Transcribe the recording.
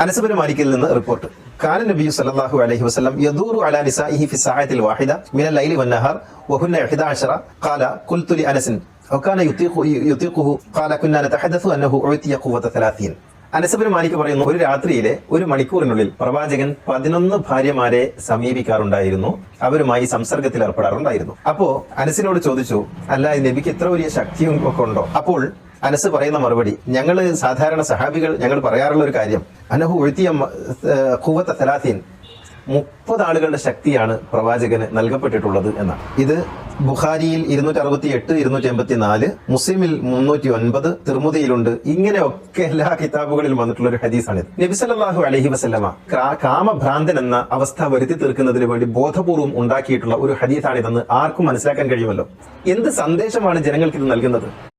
അനസബിന് മാലിക്കിൽ നിന്ന് റിപ്പോർട്ട് കാന നബി സല്ലല്ലാഹു അലൈഹി വസല്ലം യദൂറു അലാ നിസാഇഹി ഫി സഅത്തിൽ വാഹിദ മിന ലൈലി വന്നഹാർ വഹുന്ന 11 قال قلت لأنس وكان يطيق يطيقه قال كنا نتحدث أنه أعطي قوة 30 അനസബിന് മാലിക് പറയുന്നു ഒരു രാത്രിയിലെ ഒരു മണിക്കൂറിനുള്ളിൽ പ്രവാചകൻ പതിനൊന്ന് ഭാര്യമാരെ സമീപിക്കാറുണ്ടായിരുന്നു അവരുമായി സംസർഗത്തിൽ ഏർപ്പെടാറുണ്ടായിരുന്നു അപ്പോ അനസിനോട് ചോദിച്ചു അല്ല ഈ നബിക്ക് ഇത്ര വലിയ ശക്തിയും ഒക്കെ ഉണ്ടോ അപ്പോൾ അനസ് പറയുന്ന മറുപടി ഞങ്ങൾ സാധാരണ സഹാബികൾ ഞങ്ങൾ പറയാറുള്ള ഒരു കാര്യം അനഹു ഒഴുത്തിയ കൂവത്ത തലാത്തീൻ മുപ്പത് ആളുകളുടെ ശക്തിയാണ് പ്രവാചകന് നൽകപ്പെട്ടിട്ടുള്ളത് എന്നാണ്. ഇത് ബുഖാരിയിൽ ഇരുന്നൂറ്റി അറുപത്തി എട്ട് ഇരുന്നൂറ്റി എൺപത്തി നാല് മുസ്ലിമിൽ മുന്നൂറ്റി ഒൻപത് തിർമുദയിലുണ്ട്. ഇങ്ങനെയൊക്കെ എല്ലാ കിതാബുകളിലും വന്നിട്ടുള്ള ഒരു ഹദീസാണിത്. നബി അലഹി കാ- കാമഭ്രാന്തൻ എന്ന അവസ്ഥ വരുത്തി തീർക്കുന്നതിന് വേണ്ടി ബോധപൂർവം ഉണ്ടാക്കിയിട്ടുള്ള ഒരു ഹദീസാണിതെന്ന് ആർക്കും മനസ്സിലാക്കാൻ കഴിയുമല്ലോ? എന്ത് സന്ദേശമാണ് ജനങ്ങൾക്ക് ഇത് നൽകുന്നത്?